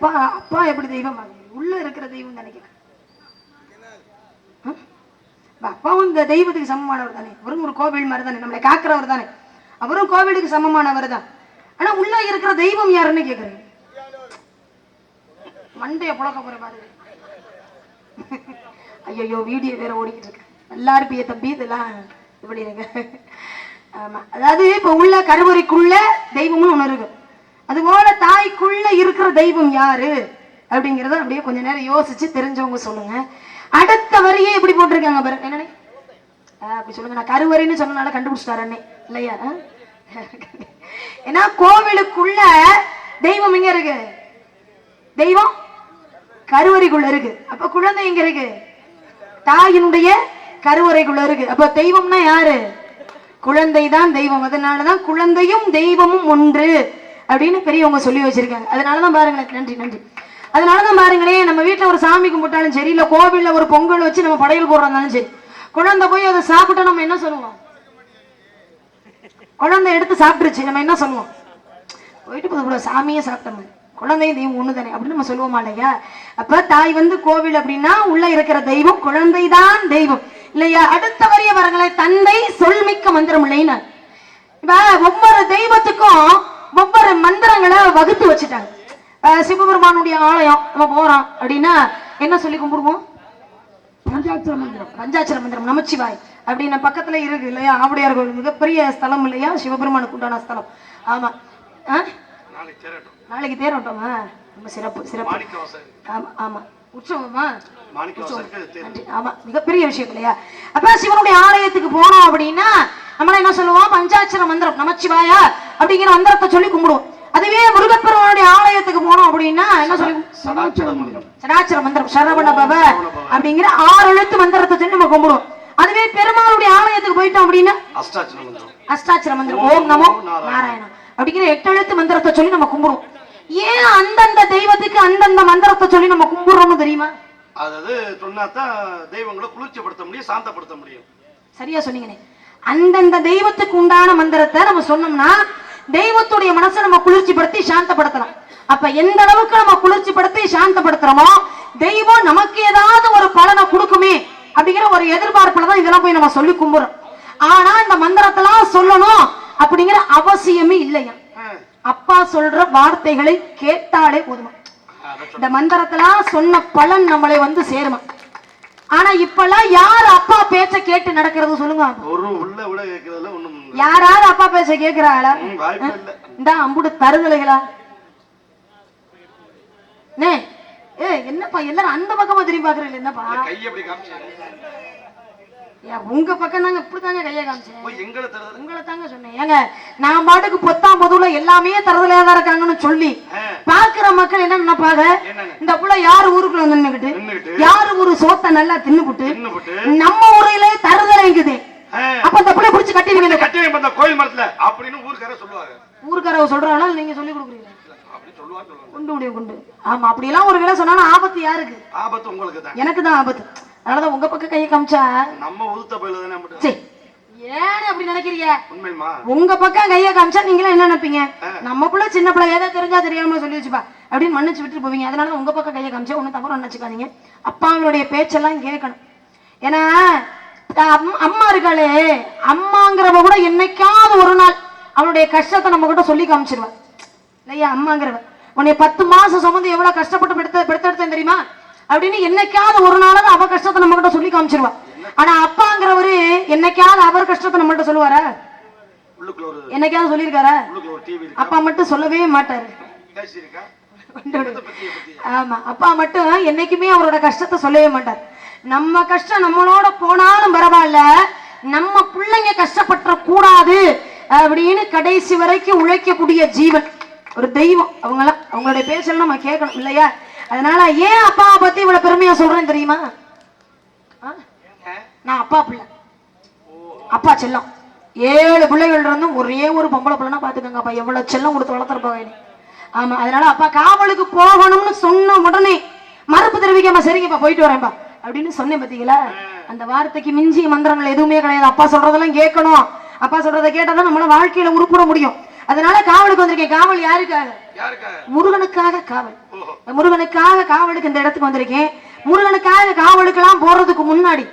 அப்பா அப்பா எப்படி தெய்வம்? உள்ள இருக்கிற தெய்வம் நினைக்கிறேன். அப்பாவும் இந்த தெய்வத்துக்கு சமமானவர் தானே. அவரும் ஒரு கோவில் மாதிரி தானே. நம்மளை காக்கிறவர் தானே. அவரும் கோவிலுக்கு சமமானவர் தான். ஆனா உள்ள இருக்கிற தெய்வம் யாருன்னு கேக்குறேன். மண்டைய புழக்க போற மாதிரி. ஐயோ வீடியோ வேற ஓடிக்கிட்டு இருக்கு. நல்லா இருப்பிய தம்பி இதெல்லாம் இப்படி இருங்க. ஆமா. அதாவது இப்ப உள்ள கருவறைக்குள்ள தெய்வம்னு ஒண்ணு இருக்கு. அதுபோல தாய்க்குள்ள இருக்கிற தெய்வம் யாரு? அப்படிங்கறத அப்படியே கொஞ்ச நேரம் யோசிச்சு தெரிஞ்சவங்க சொல்லுங்க. அடுத்த வரியே இப்படி போட்டிருக்காங்க பாரு. என்னனே ஆ, அப்படி சொல்லுங்க. நான் கருவறைன்னு சொன்னனால கண்டுபிடிச்சிட்டாரே இல்லையா? ஆ? ஏன்னா கோவிலுக்குள்ள தெய்வம் எங்க இருக்கு? தெய்வம் கருவறைக்குள்ள இருக்கு. அப்ப குழந்தை எங்க இருக்கு? தாயினுடைய கருவறைக்குள்ள இருக்கு. அப்ப தெய்வம்னா யாரு? குழந்தை தான் தெய்வம். அதனாலதான் குழந்தையும் தெய்வமும் ஒன்று. அப்படின்னு பெரியவங்க சொல்லி வச்சிருக்காங்க. அதனாலதான் பாருங்களேன் நன்றி நன்றி. அதனாலதான் பாருங்களேன் நம்ம வீட்டுல ஒரு சாமி கும்பிட்டாலும் சரி இல்ல கோவில்ல ஒரு பொங்கல் வச்சு நம்ம படையல் போடுறதாலும் சரி குழந்தை போய் அதை சாப்பிட்டா நம்ம என்ன சொல்லுவோம்? குழந்தை எடுத்து சாப்பிட்டுருச்சு நம்ம என்ன சொல்லுவோம்? போயிட்டு போது கூட சாமியே சாப்பிட்டோம் குழந்தையும் தெய்வம் ஒண்ணு தானே அப்படின்னு நம்ம சொல்லுவோமா இல்லையா? அப்ப தாய் வந்து கோவில் அப்படின்னா உள்ள இருக்கிற தெய்வம் குழந்தை தான் தெய்வம். இல்லையா? அடுத்த வரிய வரங்களேன் தந்தை சொல்மிக்க மந்திரம் இல்லைன்னு. இப்ப ஒவ்வொரு தெய்வத்துக்கும் ஒவ்வொரு மந்திரங்களை வகுத்து வச்சுட்டாங்க. சிவபெருமானுடைய ஆலயம் நம்ம போறோம் அப்படின்னா என்ன சொல்லி கும்பிடுவோம்? பஞ்சாட்சர மந்திரம். பஞ்சாட்சர மந்திரம் நமச்சிவாய் அப்படின்னு பக்கத்துல இருக்கு இல்லையா? ஆவுடையார் கோவில் மிகப்பெரிய ஸ்தலம் இல்லையா? சிவபெருமானுக்கு உண்டான ஸ்தலம். ஆமா. ஆ? நாளைக்கு தேரோட்டமா. ரொம்ப சிறப்பு சிறப்பு. ஆமா ஆமா. உற்சவமா. ஆமா மிகப்பெரிய விஷயம் இல்லையா? அப்ப சிவனுடைய ஆலயத்துக்கு போனோம் அப்படின்னா நம்மள என்ன சொல்லுவோம்? பஞ்சாட்சர மந்திரம் நமச்சிவாயா அப்படிங்கிற மந்திரத்தை சொல்லி கும்பிடுவோம். அதுவே முருகப்பெருமானுடைய ஆலயத்துக்கு போனோம் அப்படின்னா என்ன சொல்லி சடாச்சர மந்திரம். சரவண பவ அப்படிங்கிற ஆறு எழுத்து மந்திரத்தை சொல்லி நம்ம கும்பிடுவோம். அதுவே பெருமாளுடைய ஆலயத்துக்கு போயிட்டோம் அப்படின்னா? அஷ்டாட்சர மந்திரம். ஓம் நமோ நாராயணா அப்படிங்கிற எட்டு எழுத்து மந்திரத்தை சொல்லி நம்ம கும்பிடுவோம். ஏன் அந்தந்த தெய்வத்துக்கு அந்தந்த மந்திரத்தை சொல்லி நம்ம கும்பிடுறோம்னு தெரியுமா? அதாவது சொன்னாதான் தெய்வங்களை குளிர்ச்சிப்படுத்த முடியும் சாந்தப்படுத்த முடியும். சரியா சொன்னீங்கண்ணே. அந்தந்த தெய்வத்துக்கு உண்டான மந்திரத்தை நம்ம சொன்னோம்னா தெய்வத்துடைய மனசை நம்ம குளிர்ச்சிப்படுத்தி சாந்தப்படுத்தலாம். அப்ப எந்த அளவுக்கு நம்ம குளிர்ச்சிப்படுத்தி சாந்தப்படுத்துறோமோ தெய்வம் நமக்கு ஏதாவது ஒரு பலனை கொடுக்குமே அப்படிங்கிற ஒரு எதிர்பார்ப்புல தான் இதெல்லாம் போய் நம்ம சொல்லி கும்பிடுறோம். ஆனா இந்த மந்திரத்தெல்லாம் சொல்லணும் அப்படிங்கிற அவசியமே இல்லையா? அப்பா சொல்ற வார்த்தைகளை கேட்டாலே போதுமா. இந்த மந்திரத்தெல்லாம் சொன்ன பலன் நம்மளை வந்து சேருமா? ஆனா இப்பெல்லாம் யார் அப்பா பேச்ச கேட்டு நடக்கிறது சொல்லுங்க. யாராவது அப்பா பேச்ச கேக்குறாங்களா இந்த அம்புடு தருதலைகளா? நே ஏ என்னப்பா எல்லாரும் அந்த பக்கமா திரும்பி பாக்குறீங்க என்னப்பா கை அப்படி காமிச்சு ஏன் உங்க பக்கம் தாங்க இப்படி தாங்க கையை காமிச்சேன். போய் எங்களை தருது உங்களை தாங்க சொன்னேன். ஏங்க நான் பாட்டுக்கு பொத்தாம் பொதுவுல எல்லாமே தரதுலையா தான் இருக்காங்கன்னு சொல்லி பாக்குற மக்கள் என்ன நினைப்பாங்க? இந்த புள்ள யாரு ஊருக்குள்ள வந்து நின்னுகிட்டு நின்னுகிட்டு யாரு ஊரு சோத்தை நல்லா தின்னுபுட்டு? நம்ம ஊரையிலே தருதலைங்குது ஆ, அப்ப இந்த புள்ள புடிச்சு கட்டிடுவீங்க கட்டி வைப்ப கோயில் மரத்துல அப்படின்னு ஊருக்கார சொல்லுவாங்க ஊருக்காரவ சொல்றாங்களா இல்ல நீங்க சொல்லி கொடுக்குறீங்க. அப்படி குண்டு முடியும் குண்டு. ஆமா அப்படியெல்லாம் ஒரு வேளை சொன்னாலும் ஆபத்து யாருக்கு? ஆபத்து உங்களுக்கு தான். எனக்கு தான் ஆபத்து. அதனாலதான் உங்க பக்கம் கையை காமிச்சா? நம்ம உதுத்த பயில தானே சரி ஏன்னு அப்படி நினைக்கிறீங்க? உங்க பக்கம் கையை காமிச்சா நீங்களும் என்ன நினைப்பீங்க? நம்ம புள்ள சின்ன பிள்ளை ஏதோ தெரிஞ்சா தெரியாம சொல்லி வச்சுப்பா. அப்படின்னு மன்னிச்சு விட்டு போவீங்க. அதனால உங்க பக்கம் கையை காமிச்சா ஒன்னும் தவறு நினைச்சுக்காதீங்க. அப்பாங்களுடைய பேச்செல்லாம் கேட்கணும். ஏன்னா அம்- அம்மா இருக்காளே அம்மாங்கிறவ கூட என்னைக்காவது ஒரு நாள் அவளுடைய கஷ்டத்தை நம்ம கிட்ட சொல்லி காமிச்சிருவா. இல்லையா அம்மாங்கிறவ. உன்னை பத்து மாசம் சுமந்து எவ்வளவு கஷ்டப்பட்டு பெடுத்த பெடுத்தெடுத்தேன் தெரியுமா? அப்படின்னு என்னைக்காவது ஒரு நாளாவது அவ கஷ்டத்தை நம்ம கிட்ட சொல்லி காமிச்சிருவா. ஆனா அப்பாங்கிறவரு என்னைக்காவது அவர் கஷ்டத்தை நம்மள்ட்ட சொல்லுவாரா? என்னைக்காவது சொல்லியிருக்காரா? அப்பா மட்டும் சொல்லவே மாட்டாரு. ஆமா அப்பா மட்டும் என்னைக்குமே அவரோட கஷ்டத்தை சொல்லவே மாட்டார். நம்ம கஷ்டம் நம்மளோட போனாலும் பரவாயில்ல. நம்ம பிள்ளைங்க கஷ்டப்பட்ட கூடாது அப்படின்னு கடைசி வரைக்கும் உழைக்கக்கூடிய ஜீவன். ஒரு தெய்வம். அவங்களாம் அவங்களுடைய பேச்செல்லாம் நம்ம கேட்கணும் இல்லையா? அதனால ஏன் அப்பாவை பத்தி இவ்வளவு பெருமையா சொல்றேன் தெரியுமா? ஆ? நான் அப்பா பிள்ளை. அப்பா செல்லம். ஏழு பிள்ளைகள் இருந்தும் ஒரே ஒரு பொம்பளை பிள்ளைனா பாத்துக்கோங்க அப்பா. எவ்வளவு செல்லம் கொடுத்து வளர்த்துருப்பாங்க ஆமா அதனால அப்பா காவலுக்கு போகணும்னு சொன்ன உடனே மறுப்பு தெரிவிக்காம சரிங்கப்பா போயிட்டு வரேன்ப்பா. அப்படின்னு சொன்னேன் பாத்தீங்களா? அந்த வார்த்தைக்கு மிஞ்சி மந்திரங்கள் எதுவுமே கிடையாது. அப்பா சொல்றதெல்லாம் கேட்கணும். அப்பா சொல்றதை கேட்டாதான் நம்மளால வாழ்க்கையில உருப்பிட முடியும். அதனால காவலுக்கு வந்திருக்கேன். காவல் யாருக்காக? முருகனுக்காக காவல். முருகனுக்காக காவலுக்கு இந்த இடத்துக்கு வந்திருக்கேன். முருகனுக்காக காவலுக்கெல்லாம் போறதுக்கு முன்னாடி.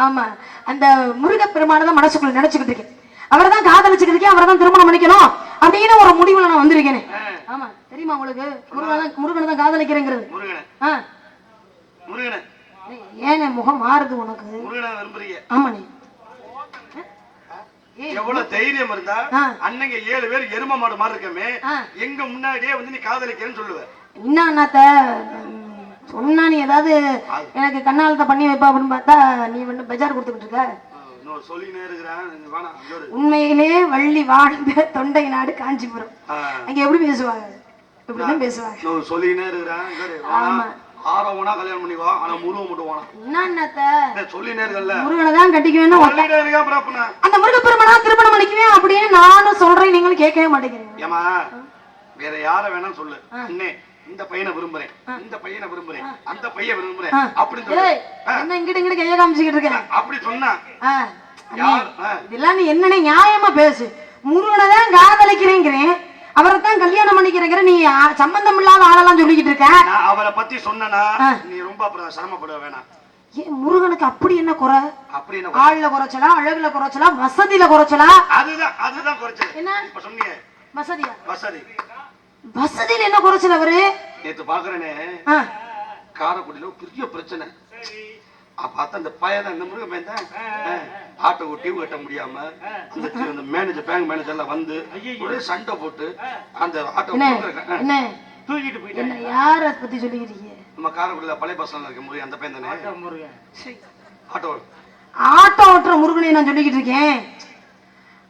ஆமா. அந்த முருகப்பெருமானை தான் மனசுக்குள்ள நினைச்சுக்கிட்டு இருக்கேன். அவரை தான் காதலிச்சுக்கிட்டு இருக்கேன். அவரை தான் திருமணம் பண்ணிக்கணும் அப்படின்னு ஒரு முடிவுல நான் வந்திருக்கேனே. ஆமா. தெரியுமா உங்களுக்கு? முருகனை முருகனை தான் காதலிக்கிறேங்கிறது. முருகனை. ஆ. முருகனை. ஏனே முகம் மாறுது உனக்கு? ஆமா நீ எவ்வளவு தைரியம் இருந்தா. அன்னைக்கு ஏழு பேர் எரும மாடு மாதிரி இருக்கமே. எங்க முன்னாடியே வந்து நீ காதலிக்கிறேன்னு சொல்லுவ. என்ன அண்ணாத்த? சொன்னா நீ ஏதாவது எனக்கு கண்ணாலத்தை பண்ணி வைப்பா அப்படின்னு பார்த்தா நீ வந்து பெஜார் கொடுத்துக்கிட்டு இருக்க. உண்மையிலே வள்ளி வாழ்ந்த தொண்டை நாடு காஞ்சிபுரம். அங்க எப்படி பேசுவாங்க? இப்படிதான் பேசுவாங்க? ஆரவனா கல்யாணம் பண்ணிக்குவா. ஆனா முருகன் மட்டும் வேணாம் என்ன அண்ணாத்த டேய், சொல்லினே முருகனை தான் கட்டிக்குவேன்னு இருக்கா அப்புறம் அப்ப நான் அந்த முருகப்பெருமனா திருமணம் பண்ணிக்குவேன் அப்படின்னு நானும் சொல்றேன் நீங்களும் கேட்கவே மாட்டேங்கிறீங்க. ஏமா வேற யார வேணாம் சொல்லு. அண்ணே இந்த பையனை விரும்புறேன். இந்த பையனை விரும்புறேன். அந்த பையன் விரும்புறேன். அப்படின்னு சொல்லு. என்ன இங்கிட்ட இங்கிட்ட கைய காமிச்சுக்கிட்டு இருக்கேன் அப்படி சொன்னா. இதெல்லாம் நீ என்னன்னு நியாயமா பேசு. முருகனை தான் காதலிக்கிறேங்கிறேன். அவரை தான் கல்யாணம் பண்ணிக்கிறேங்கிற நீ சம்பந்தம் இல்லாத ஆளெல்லாம் சொல்லிக்கிட்டு இருக்க? நான் அவரை பத்தி சொன்னனா? ஆ. நீ ரொம்ப சிரமப்பட வேணாம். ஏன் முருகனுக்கு அப்படி என்ன குறை? அப்படி என்ன ஆள்ல குறைச்சலா அழகுல குறைச்சலா வசதியில குறைச்சலா? அதுதான் அதுதான் குறைச்சது என்ன? இப்ப சொன்னீங்க வசதியா? வசதி. வசதியில என்ன குறைச்சல் அவரு? நேத்து பாக்குறேனே. காரைக்குடியில பெரிய பிரச்சனை. பார்த்தா அந்த பையன் தான் இந்த முருகன் பையன் தான். ஆட்டோ டியூ கட்ட முடியாம அந்த அந்த மேனேஜர் பேங்க் மேனேஜர் எல்லாம் வந்து ஒரே சண்டை போட்டு அந்த ஆட்டோ தூக்கிட்டு போயிட்டேன் என்ன யார பத்தி சொல்லிக்கிறீங்க? நம்ம காரைக்குடியில பழைய பஸ் இருக்க முருகன் அந்த பையன் தானே? Auto auto. ஓட்டுற முருகனை நான் சொல்லிக்கிட்டு இருக்கேன்.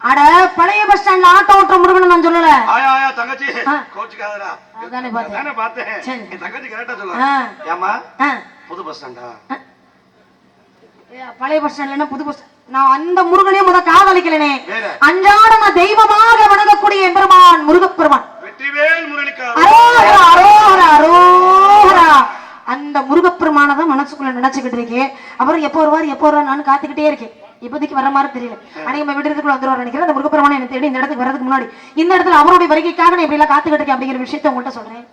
அட பழைய பஸ் ஸ்டாண்ட்ல ஆட்டோ ஓட்டுற முருகனை நான் சொல்லல. ஆயா ஆயா தங்கச்சி. கோச்சுக்காதடா. அதானே பார்த்தேன். தானே பார்த்தேன். சரி. என் தங்கச்சி கரெக்டா ஆ. சொல்ல ஏமா புது பஸ் ஸ்டாண்டா பழைய பஸ் ஸ்டாண்ட்ல புது பஸ் நான் அந்த முருகனையும் முத காதலிக்கலனே. அன்றாட நான் தெய்வமாக வணங்கக்கூடிய எம்பெருமான் முருகப்பெருமான். அந்த முருகப்பெருமானை தான் மனசுக்குள்ள நினைச்சுக்கிட்டு இருக்கேன் அப்புறம் எப்போ வருவார் எப்போ வருவார் நான் காத்துக்கிட்டே இருக்கேன் இப்போதைக்கு வர மாதிரி தெரியல. அன்னைக்கு நம்ம விடுறதுக்குள்ள வந்துருவார் நினைக்கிறேன். அந்த முருகப்பெருமானை எனக்கு தேடி இந்த இடத்துக்கு வரதுக்கு முன்னாடி. இந்த இடத்துல அவருடைய வருகைக்காக நான் இப்படி எல்லாம் காத்துக்கிட்டு இருக்கேன் அப்படிங்கிற விஷயத்த உங்கள்கிட்ட சொல்றேன்.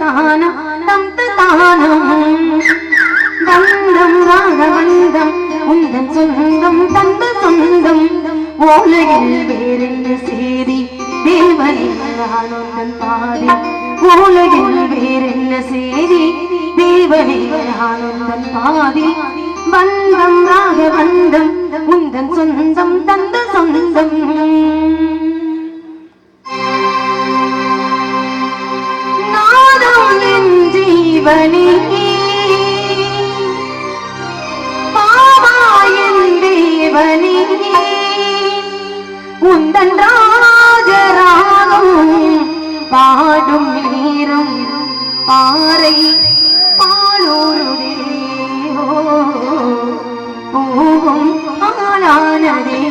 தானம் ததானம் தம் ததானம் தந்தம் ராகவந்தம் உந்தன் சொந்தம் தந்த சொந்தம். ஓலையில் வேறென்ன சேதி தேவனே ஆனந்தன் பாதி. ஓலையில் வேறென்ன சேதி தேவனே ஆனந்தன் பாதி. பந்தம் ராகவந்தம் உந்தன் சொந்தம் தந்த சொந்தம். ஜீவனே பாவாயன் தேவனே. உந்தன் ராஜராகம் பாடும் நீரும் பாறை பாலூருதே ஓ, பூவும் ஆளானதே.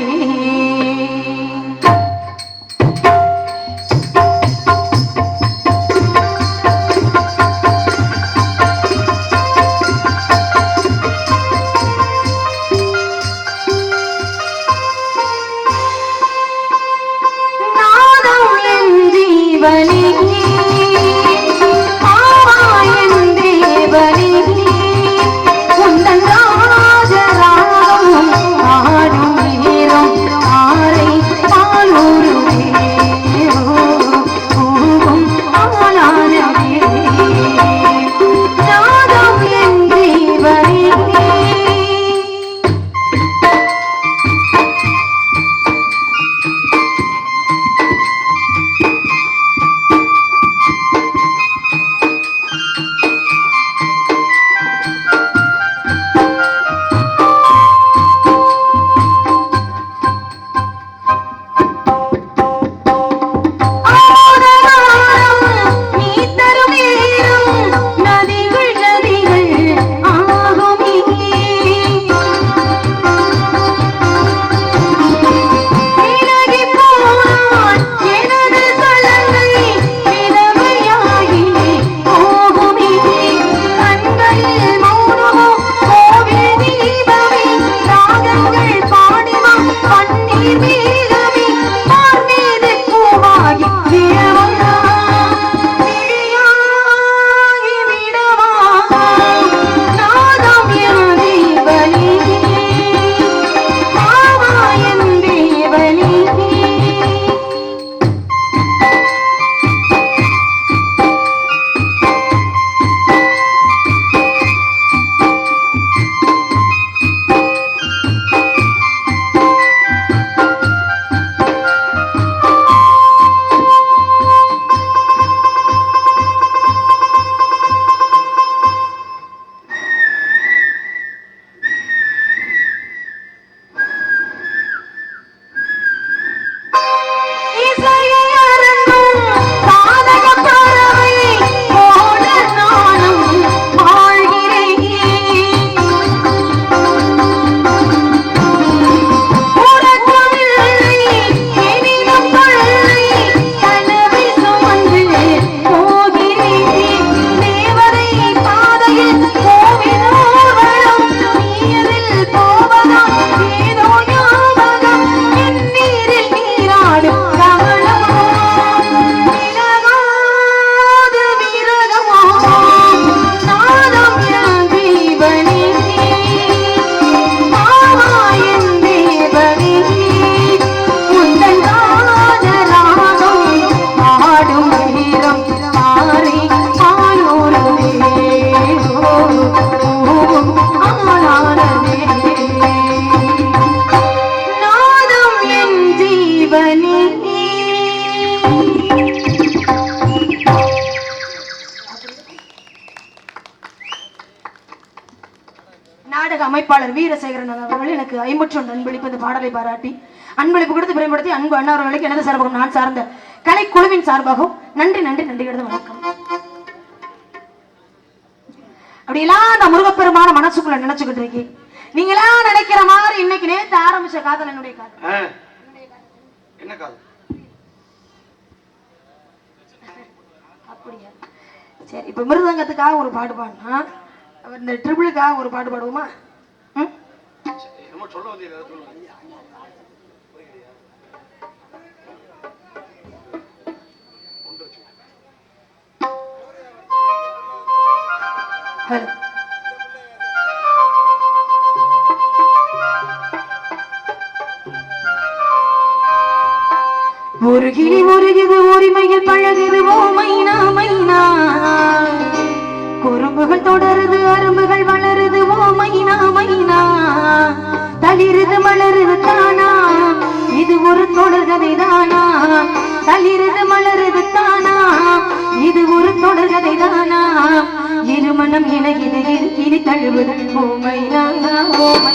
பாடலை பாராட்டி அன்பளிப்பு கொடுத்து பயன்படுத்தி அன்பு அண்ணா அவர்களுக்கு எனது சார்பாகவும் நான் சார்ந்த கலைக்குழுவின் சார்பாகவும் நன்றி நன்றி நன்றி எடுத்து வணக்கம். அப்படியெல்லாம் அந்த முருகப்பெருமான மனசுக்குள்ள நினைச்சுக்கிட்டு இருக்கேன் நீங்களாம் நினைக்கிற மாதிரி இன்னைக்கு நேத்து ஆரம்பிச்ச காதல் என்னுடைய காதல். என்ன காது அப்படியா? சரி இப்ப மிருதங்கத்துக்காக ஒரு பாட்டு பாடினா இந்த ட்ரிபிளுக்காக ஒரு பாட்டு பாடுவோமா? ம்? என்னமோ சொல்ல வந்தீங்க அதை சொல்லுங்க. ஹலோ. ஒரு கிளி முருகுது உரிமையில் பழகுது ஓ மைனா மைனா. குறும்புகள் தொடருது அரும்புகள் வளருது ஓ மைனா மைனா. தளிருது மலருது தானா? இது ஒரு தொடர்கதை தானா? தளிருது மலருது தானா? இது ஒரு தொடர்கதை தானா? இருமணம் இணைகிறது இனி தழுவுதல் ஓமை மைனா ஓமை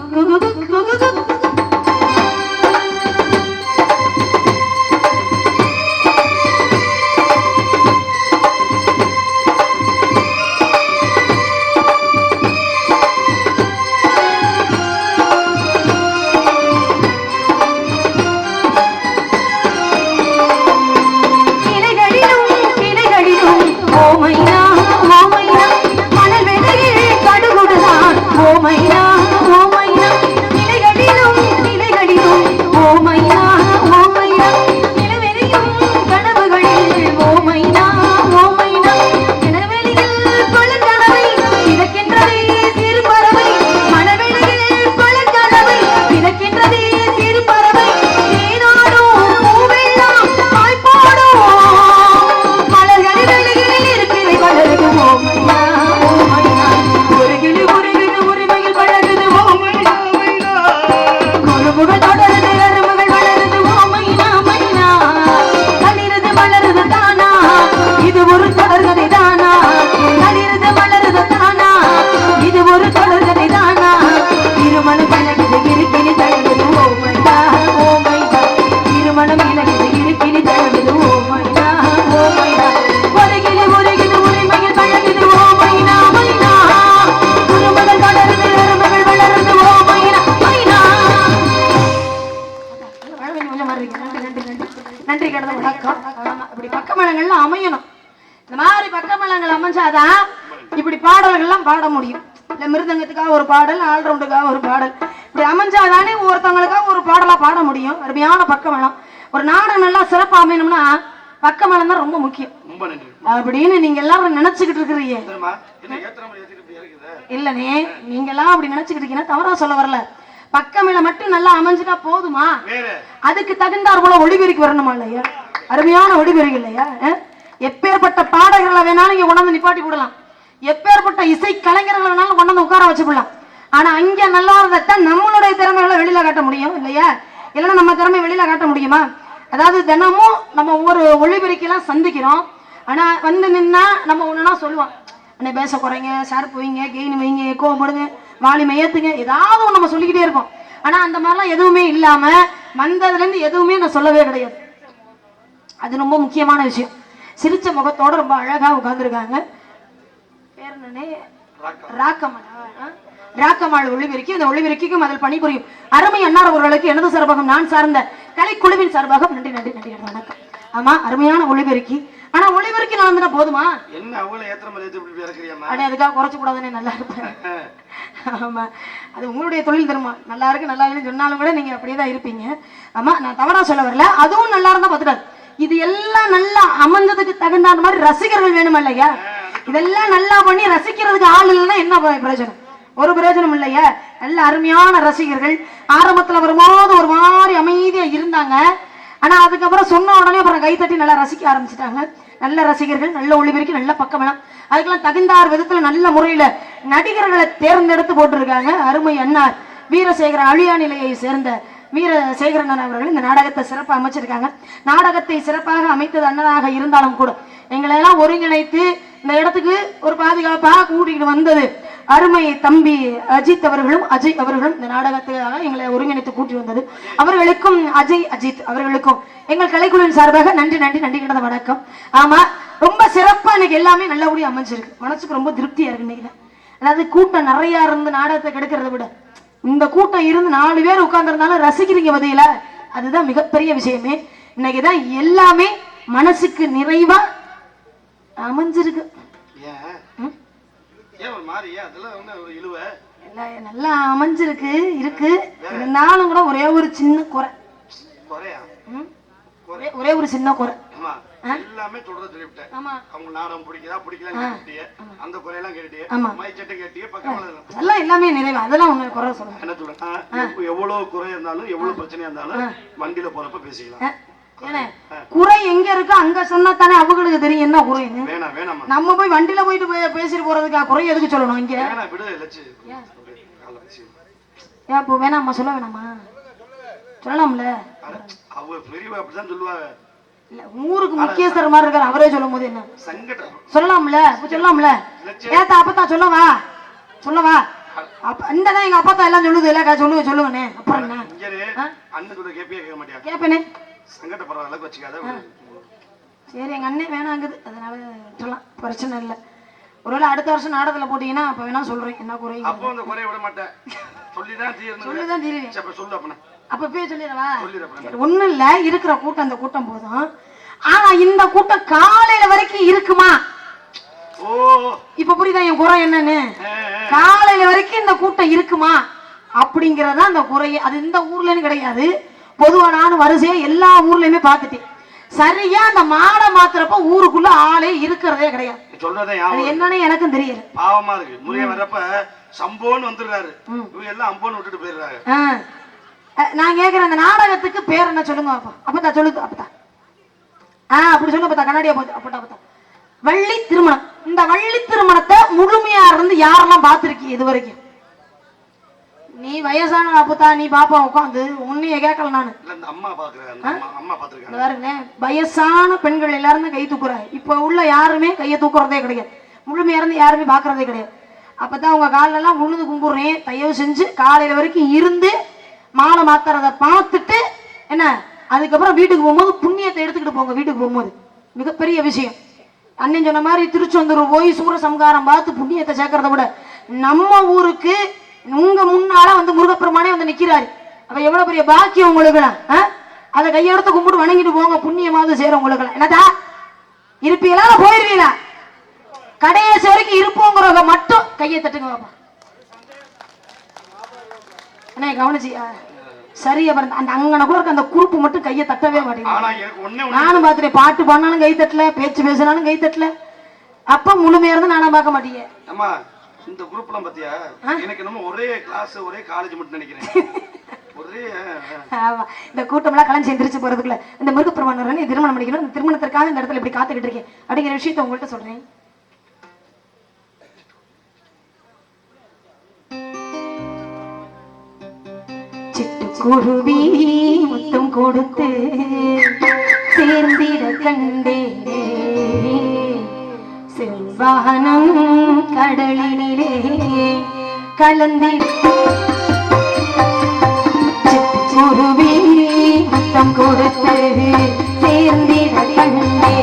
நன்றி கிடந்த வணக்கம். இப்படி பக்கமேளங்கள்லாம் அமையணும். இந்த மாதிரி பக்கமேளங்கள் அமைஞ்சாதான் இப்படி பாடல்கள்லாம் பாட முடியும். இல்ல மிருதங்கத்துக்காக ஒரு பாடல் ஆல்ரவுண்டுக்காக ஒரு பாடல். இப்படி அமைஞ்சாதானே ஒருத்தவங்களுக்காக ஒரு பாடலா பாட முடியும். அருமையான பக்கமேளம் ஒரு நாடகம் நல்லா சிறப்பா அமையணும்னா பக்கமேளம் தான் ரொம்ப முக்கியம். அப்படின்னு நீங்க எல்லாரும் நினைச்சுக்கிட்டு இருக்கிறீங்க. இல்லனே நீங்க எல்லாம் அப்படி நினைச்சுக்கிட்டு இருக்கீங்கன்னா தவறா சொல்ல வரல. பக்கமேளம் மட்டும் நல்லா அமைஞ்சுட்டா போதுமா? அதுக்கு தகுந்தார் போல ஒளிபெருக்கி வரணுமா இல்லையா? அருமையான ஒளிபெருக்கி இல்லையா? எப்பேற்பட்ட பாடகர்களை வேணாலும் இங்க கொண்டாந்து நிப்பாட்டி விடலாம். எப்பேற்பட்ட இசை கலைஞர்களை வேணாலும் கொண்டாந்து உட்கார வச்சு விடலாம். ஆனா அங்க நல்லா இருந்ததான் நம்மளுடைய திறமைகளை வெளியில காட்ட முடியும் இல்லையா? இல்லைன்னா நம்ம திறமை வெளியில காட்ட முடியுமா? அதாவது தினமும் நம்ம ஒவ்வொரு ஒளிபெருக்கெல்லாம் சந்திக்கிறோம். ஆனா வந்து நின்னா நம்ம ஒண்ணுனா சொல்லுவோம். அண்ணே பேச குறைங்க ஷார்ப் வைங்க கெயின் வைங்க எக்கோ போடுங்க. வாலிமை ஏத்துங்க ஏதாவது நம்ம சொல்லிக்கிட்டே இருப்போம் ஆனா அந்த மாதிரிலாம் எதுவுமே இல்லாம வந்ததுல இருந்து எதுவுமே நான் சொல்லவே கிடையாது. அது ரொம்ப முக்கியமான விஷயம். சிரிச்ச முகத்தோட ரொம்ப அழகா உட்கார்ந்துருக்காங்க. பேர் என்னன்னே ராக்கம்மாள். ஆ? ஒளிபெருக்கி அந்த ஒளிபெருக்கிக்கும் அதில் பணிபுரியும். அருமை அன்னார் அவர்களுக்கு எனது சார்பாகம் நான் சார்ந்த கலைக்குழுவின் சார்பாகம் நன்றி நன்றி நன்றி வணக்கம். ஆமா அருமையான ஒளிபெருக்கி ஆனா ஒளிபெருக்கி நான் வந்துட்டா போதுமா? என்ன அவ்வளவு ஏத்திர மாதிரி ஏத்தி இப்படி இறக்குறியம்மா அடே அதுக்காக குறைச்சு கூடாதுன்னு நல்லா இருப்பேன். ஆமா. அது உங்களுடைய தொழில் தருமா? நல்லா இருக்கு நல்லா இல்லைன்னு சொன்னாலும் கூட நீங்க அப்படியே தான் இருப்பீங்க. ஆமா நான் தவறா சொல்ல வரல. அதுவும் நல்லா இருந்தா பார்த்துட்டாரு இது எல்லாம் நல்லா அமைஞ்சதுக்கு தகுந்த மாதிரி ரசிகர்கள் வேணும் இல்லையா? இதெல்லாம் நல்லா பண்ணி ரசிக்கிறதுக்கு ஆள் இல்லைன்னா என்ன பிரயோஜனம்? ஒரு பிரயோஜனம் இல்லையா? நல்ல அருமையான ரசிகர்கள். ஆரம்பத்துல வரும்போது ஒரு மாதிரி அமைதியா இருந்தாங்க. ஆனால் அதுக்கப்புறம் சொன்ன உடனே அப்புறம் கைத்தட்டி நல்லா ரசிக்க ஆரம்பிச்சிட்டாங்க. நல்ல ரசிகர்கள் நல்ல ஒளிபெருக்கி நல்ல பக்கமெல்லாம் அதுக்கெல்லாம் தகுந்தார் விதத்தில் நல்ல முறையில் நடிகர்களை தேர்ந்தெடுத்து போட்டிருக்காங்க அருமை அண்ணார் வீரசேகர அழியா நிலையை சேர்ந்த வீரசேகரன் அவர்கள் இந்த நாடகத்தை சிறப்பாக அமைச்சிருக்காங்க. நாடகத்தை சிறப்பாக அமைத்தது அண்ணனாக இருந்தாலும் கூட எங்களை எல்லாம் ஒருங்கிணைத்து இந்த இடத்துக்கு ஒரு பாதுகாப்பாக கூட்டிகிட்டு வந்தது. அருமை தம்பி அஜித் அவர்களும் அஜய் அவர்களும் இந்த நாடகத்துக்காக எங்களை ஒருங்கிணைத்து கூட்டி வந்தது. அவர்களுக்கும் அஜய் அஜித் அவர்களுக்கும் எங்கள் கலைக்குழுவின் சார்பாக நன்றி நன்றி நன்றி கிடந்த வணக்கம். ஆமா ரொம்ப சிறப்பா இன்னைக்கு எல்லாமே நல்லபடியா அமைஞ்சிருக்கு. மனசுக்கு ரொம்ப திருப்தியா இருக்கு இன்னைக்கு அதாவது கூட்டம் நிறைய இருந்து நாடகத்தை கெடுக்கிறத விட இந்த கூட்டம் இருந்து நாலு பேர் உட்கார்ந்துருந்தாலும் ரசிக்கிறீங்க பதில அதுதான் மிகப்பெரிய விஷயமே. இன்னைக்கு தான் எல்லாமே மனசுக்கு நிறைவா அமைஞ்சிருக்கு. ஏன் ஒரு மாதிரி? அதெல்லாம் வந்து ஒரு இழுவ. நல்லா அமைஞ்சிருக்கு இருக்கு. இருந்தாலும் கூட ஒரே ஒரு சின்ன குறை. குறையா? ஒரே ஒரே சின்ன குறை. ஆமா. எல்லாமே தொடர்ந்து சொல்லிவிட்டேன். அவங்க நாடகம் பிடிக்குதா? பிடிக்கல கேட்டியே அந்த குறையெல்லாம் கேட்டியே. மைச்சட்டை கேட்டியே அதெல்லாம் எல்லாமே நிறைவு. அதெல்லாம் ஒண்ணு குறை சொல்லுங்க. என்ன சொல்றேன் எவ்வளவு குறை இருந்தாலும் எவ்வளவு பிரச்சனையா இருந்தாலும் வண்டியில போறப்ப பேசிக்கலாம். குறை எங்க இருக்கோ? அங்க சொன்னா தானே அவங்களுக்கு தெரியும். என்ன குறைன்னு வேணாம் நம்ம போய் வண்டியில போயிட்டு போய் பேசிட்டு போறதுக்கா? குறை எதுக்கு சொல்லணும் இங்க? வேணாம் இப்போ வேணாம்மா சொல்ல வேணாமா சொல்லலாம்ல? ஊருக்கு முக்கியஸ்தர் மாதிரி இருக்காரு. அவரே சொல்லும் போது என்ன சொல்லலாம்ல? சொல்லலாம்ல? ஏத்தா அப்பத்தா சொல்லவா சொல்லவா அப்ப இந்த தான் எங்க அப்பத்தா எல்லாம் சொல்லுது. இல்லக்கா சொல்லுங்க சொல்லுங்கண்ணே. அப்புறம் என்ன? கேப்பனே. சங்கடப்படுற அளவுக்கு வச்சுக்காத. சரி எங்க அண்ணன் வேணாங்குது. அதனால சொல்லலாம் பிரச்சனை இல்லை. ஒருவேளை அடுத்த வருஷம் நாடகத்துல போட்டீங்கன்னா அப்ப வேணா சொல்றேன் என்ன குறை அப்போ அந்த குறைய விட மாட்டேன். சொல்லிதான் தீரணும் சொல்லிதான் தீருவேன் சரி, அப்ப சொல்லு அப்பனா. அப்ப போய் சொல்லிடவா? ஒண்ணும் இல்ல இருக்கிற கூட்டம் அந்த கூட்டம் போதும். ஆனா இந்த கூட்டம் காலையில வரைக்கும் இருக்குமா? இப்ப புரியுதா என் குறை என்னன்னு. காலையில வரைக்கும் இந்த கூட்டம் இருக்குமா? அப்படிங்கறதா அந்த குறை அது இந்த ஊர்லன்னு கிடையாது. பொதுவா நானும் வரிசையா எல்லா ஊர்லயுமே பார்த்துட்டேன். சரியா அந்த மாடை மாத்துறப்ப ஊருக்குள்ள ஆளே இருக்கிறதே கிடையாது. சொல்றதே என்னன்னு எனக்கும் தெரியல. பாவமா இருக்கு. முருகன் வர்றப்ப சம்போன்னு வந்துடுறாரு. இவங்க எல்லாம் அம்போன்னு விட்டுட்டு. அஹ், நான் கேக்குறேன் அந்த நாடகத்துக்கு பேர் என்ன சொல்லுங்க அப்பா. அப்பதா சொல்லுது அப்பதா ஆ அப்படி சொல்லு அப்பதா கண்ணாடியா போச்சு. அப்பட்டா அப்பதா வள்ளி திருமணம். இந்த வள்ளி திருமணத்தை முழுமையா இருந்து யாரெல்லாம் பார்த்திருக்கீங்க இது வரைக்கும்? நீ வயசான அப்பத்தா நீ பாப்பா உட்காந்து உன்னைய கேட்கல நானு. அம்மா பாருங்க வயசான பெண்கள் எல்லாரும் கை தூக்குறாங்க இப்ப உள்ள யாருமே கையை தூக்குறதே கிடையாது. முழுமையா இருந்து யாருமே பாக்குறதே கிடையாது. அப்பதான் உங்க கால்ல எல்லாம் உழுது கும்பிடுறேன் தயவு செஞ்சு காலையில வரைக்கும் இருந்து மாலை மாத்துறத பார்த்துட்டு என்ன? அதுக்கப்புறம் வீட்டுக்கு போகும்போது புண்ணியத்தை எடுத்துக்கிட்டு போங்க வீட்டுக்கு போகும்போது. மிகப்பெரிய விஷயம். அண்ணன் சொன்ன மாதிரி திருச்செந்தூர் போய் சூரசம்காரம் பார்த்து புண்ணியத்தை சேர்க்கறத விட நம்ம ஊருக்கு உங்க முன்னால வந்து முருகப்பெருமானே வந்து நிக்கிறாரு. அப்ப எவ்வளவு பெரிய பாக்கியம் உங்களுக்குலாம் ஆ? அதை கையெடுத்து கும்பிட்டு வணங்கிட்டு போங்க புண்ணியமாவது சேரும் உங்களுக்குலாம் என்னதா இருப்பீங்களா போயிருவீங்களா? கடைசி வரைக்கும் இருப்போங்கிறவங்க மட்டும் கையை தட்டுங்க பாப்பா. என்ன கவனிச்சியா சரி அப்புறம் அந்த அங்கன கூட இருக்க அந்த குறுப்பு மட்டும் கையை தட்டவே மாட்டேங்குது. நானும் பார்த்துட்டேன் பாட்டு பாடினாலும் கை தட்டல பேச்சு பேசினாலும் கை தட்டல. அப்ப முழுமையா இருந்து நானும் பார்க்க மாட்டீங்க. இந்த குரூப்லாம் பாத்தியா எனக்கு என்னமோ ஒரே கிளாஸ் ஒரே காலேஜ் மட்டும் நினைக்கிறேன். ஒரே ஆமா. இந்த கூட்டம்லாம் கலைஞ்சு எந்திரிச்சு போறதுக்குள்ள இந்த முருகப்பெருமான் திருமணம் பண்ணிக்கணும் இந்த திருமணத்திற்காக இந்த இடத்துல இப்படி காத்துக்கிட்டு இருக்கேன் அப்படிங்கிற விஷயத்த உங்கள்கிட்ட சொல்றேன். சிட்டுக்குருவி முத்தம் கொடுத்து சேர்ந்திட கண்டேனே. செல்வானம் கடலினிலே கலந்திட சிட்டுக்குருவி முத்தம் கொடுத்து சேர்ந்திட கண்டே